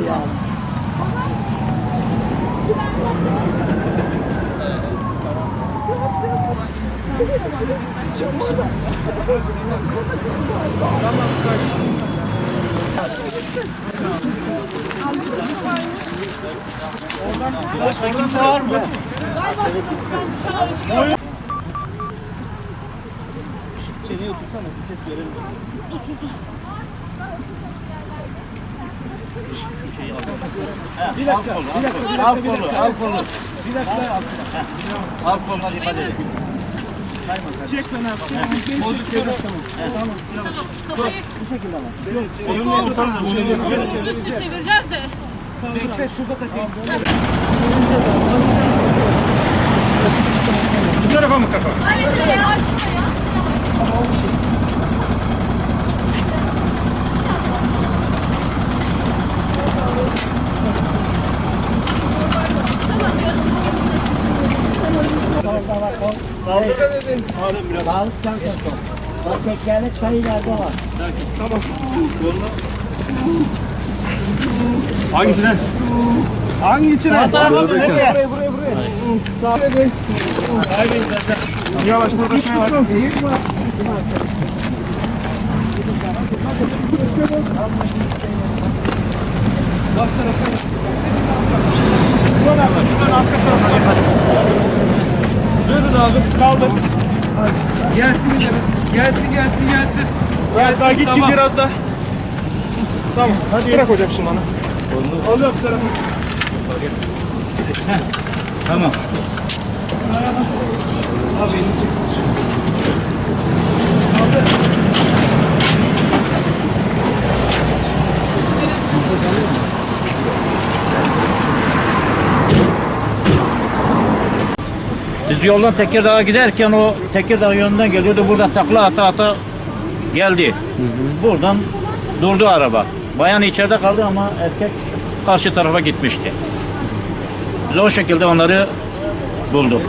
ya. Başka kimse var mı? Çeneye otursana bir kez görelim. Al kolu, al kolu. Bir dakika. Al koluna dikkat edin. Çek ben abi. Yere tamam. Kafayı üstü çevireceğiz de. Bekle şurada takayım. Bu tarafa mı kafa? Sağlıktan kontrol. Bak tekerlek sayılarda var. Hangisine? Hangisine? Buraya buraya buraya. Yavaş burada şey var. Durun kaldır. Gelsin. Gelsin gelsin gelsin. Gelsin daha git git biraz da. Tamam. Hadi bırak hocam şimdi bana. Alıyorum sana. Tamam. Abi elini çeksin. Biz yoldan Tekirdağ'a giderken o Tekirdağ yönünden geliyordu. Burada takla ata ata geldi. Buradan durdu araba. Bayan içeride kaldı ama erkek karşı tarafa gitmişti. Biz o şekilde onları bulduk.